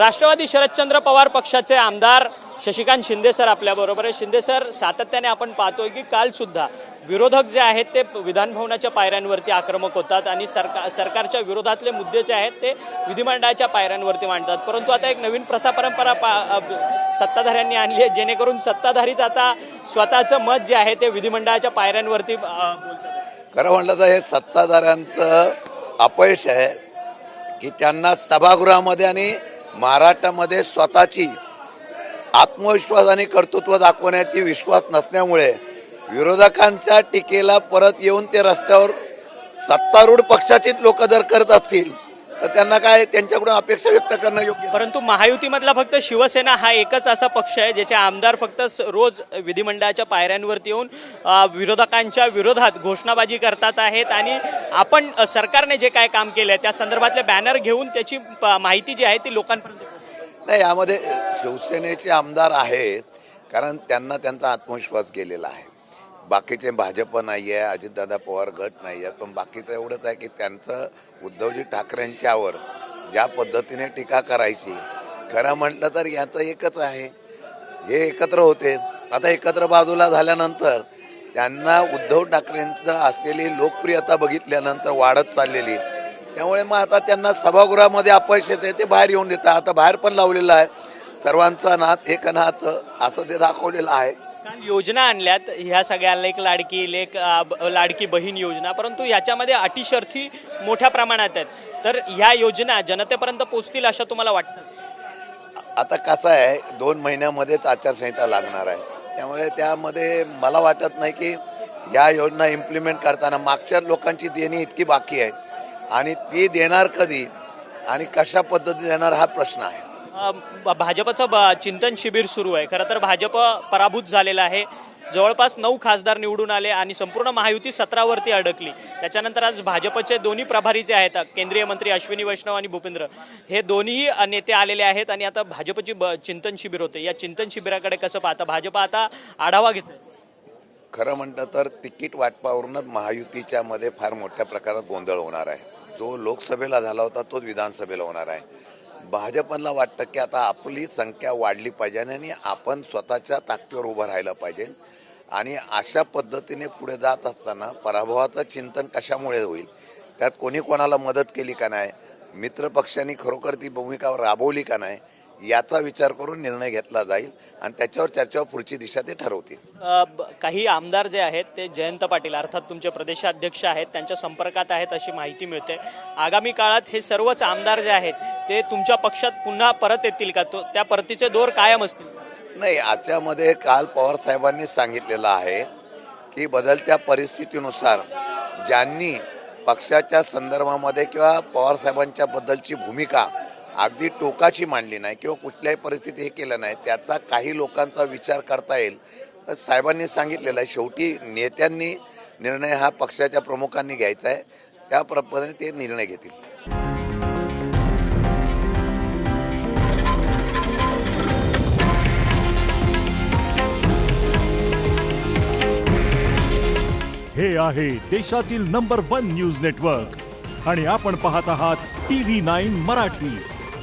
राष्ट्रवादी शरदचंद्र पवार पक्षाचे आमदार शशिकांत शिंदे सर आपल्याबरोबर आहे. शिंदे सर सातत्याने आपण पाहतोय की कालसुद्धा विरोधक जे आहेत ते विधानभवनाच्या पायऱ्यांवरती आक्रमक होतात आणि सरकार सरकारच्या विरोधातले मुद्दे जे आहेत ते विधिमंडळाच्या पायऱ्यांवरती मांडतात. परंतु आता एक नवीन प्रथा परंपरा पा सत्ताधाऱ्यांनी आणली आहे जेणेकरून सत्ताधारीच आता स्वतःचं मत जे आहे ते विधिमंडळाच्या पायऱ्यांवरती खरं म्हटलं तर हे सत्ताधाऱ्यांचं अपयश आहे की त्यांना सभागृहामध्ये आणि महाराष्ट्रामध्ये स्वतःची आत्मविश्वास आणि कर्तृत्व दाखवण्याची विश्वास नसल्यामुळे विरोधकांच्या टीकेला परत येऊन ते रस्त्यावर सत्तारूढ पक्षाचीच लोक जर करत असतील तर त्यांना काय त्यांच्याकडून अपेक्षा व्यक्त करणं योग्य. परंतु महायुतीमधला फक्त शिवसेना हा एकच असा पक्ष आहे ज्याचे आमदार फक्त रोज विधिमंडळाच्या पायऱ्यांवरती येऊन विरोधकांच्या विरोधात घोषणाबाजी करतात आहेत आणि आपण सरकारने जे काय काम केलं आहे त्या संदर्भातले बॅनर घेऊन त्याची माहिती जी आहे ती लोकांपर्यंत. नाही यामध्ये शिवसेनेचे आमदार आहेत कारण त्यांना त्यांचा आत्मविश्वास गेलेला आहे बाकीचे भाजप नाही आहे अजितदादा पवार गट नाही आहेत पण बाकीचं एवढंच आहे की त्यांचं उद्धवजी ठाकरेंच्यावर ज्या पद्धतीने टीका करायची खरं म्हटलं तर याचं एकच आहे. हे एकत्र होते. आता एकत्र बाजूला झाल्यानंतर त्यांना उद्धव ठाकरेंचं असलेली लोकप्रियता बघितल्यानंतर वाढत चाललेली. त्यामुळे मग आता त्यांना सभागृहामध्ये अपयश येते ते बाहेर येऊन देतात. आता बाहेर पण लावलेलं आहे. सर्वांचा नाथ एक नाथ असं ते दाखवलेलं आहे. योजना आणल्यात. ह्या सगळ्याला एक लाडकी लेख लाडकी बहीण योजना. परंतु याच्यामध्ये अटीशर्थी मोठ्या प्रमाणात आहेत. तर ह्या योजना जनतेपर्यंत पोचतील असं तुम्हाला वाटतं? आता कसं आहे दोन महिन्यामध्येच आचारसंहिता लागणार आहे. त्यामुळे त्यामध्ये मला वाटत नाही की या योजना इम्प्लिमेंट करताना मागच्या लोकांची देणी इतकी बाकी आहे. आणि ती देणार कधी आणि कशा पद्धतीने देणार हा प्रश्न आहे. भाजपचं ब- चिंतन शिबिर सुरू आहे. खरं तर भाजप पराभूत झालेला आहे. जवळपास नऊ खासदार निवडून आले आणि संपूर्ण महायुती सतरावरती अडकली. त्याच्यानंतर आज भाजपचे दोन्ही प्रभारी जे आहेत केंद्रीय मंत्री अश्विनी वैष्णव आणि भूपेंद्र हे दोन्ही नेते आलेले आहेत आणि आता भाजपची ब चिंतन शिबिर होते. या चिंतन शिबिराकडे कसं पाहता? भाजप आता आढावा घेत खरं म्हणतं तर तिकीट वाटपावरूनच महायुतीच्या मध्ये फार मोठ्या प्रकारात गोंधळ होणार आहे. जो लोकसभेला झाला होता तोच विधानसभेला होणार आहे. भाजपला वाटतं की आता आपली संख्या वाढली पाहिजे आणि आपण स्वतःच्या ताकदीवर उभं राहिलं पाहिजे. आणि अशा पद्धतीने पुढे जात असताना पराभवाचं चिंतन कशामुळे होईल? त्यात कोणी कोणाला मदत केली का नाही? मित्रपक्षांनी खरोखर ती भूमिका राबवली का नाही? याचा विचार करून निर्णय घेतला जाईल आणि त्याच्यावर चर्चेवर पुढची दिशा ते ठरवतील. काही आमदार जे आहेत ते जयंत पाटील अर्थात तुमचे प्रदेशाध्यक्ष आहेत त्यांच्या संपर्कात आहेत अशी माहिती मिळते. आगामी काळात हे सर्वच आमदार जे आहेत ते तुमच्या पक्षात पुन्हा परत येतील का? तो त्या परतीचे दोर कायम असतील? नाही याच्यामध्ये काल पवार साहेबांनी सांगितलेलं आहे की बदलत्या परिस्थितीनुसार ज्यांनी पक्षाच्या संदर्भामध्ये किंवा पवार साहेबांच्या बद्दलची भूमिका अगदी टोकाची मांडली नाही किंवा कुठल्याही परिस्थिती हे केलं नाही त्याचा काही लोकांचा विचार करता येईल. तर साहेबांनी सांगितलेलं आहे शेवटी नेत्यांनी निर्णय हा पक्षाच्या प्रमुखांनी घ्यायचा आहे. त्या पद्धतीने ते निर्णय घेतील. हे आहे देशातील नंबर वन न्यूज नेटवर्क आणि आपण पाहत आहात टी व्ही नाईन मराठी.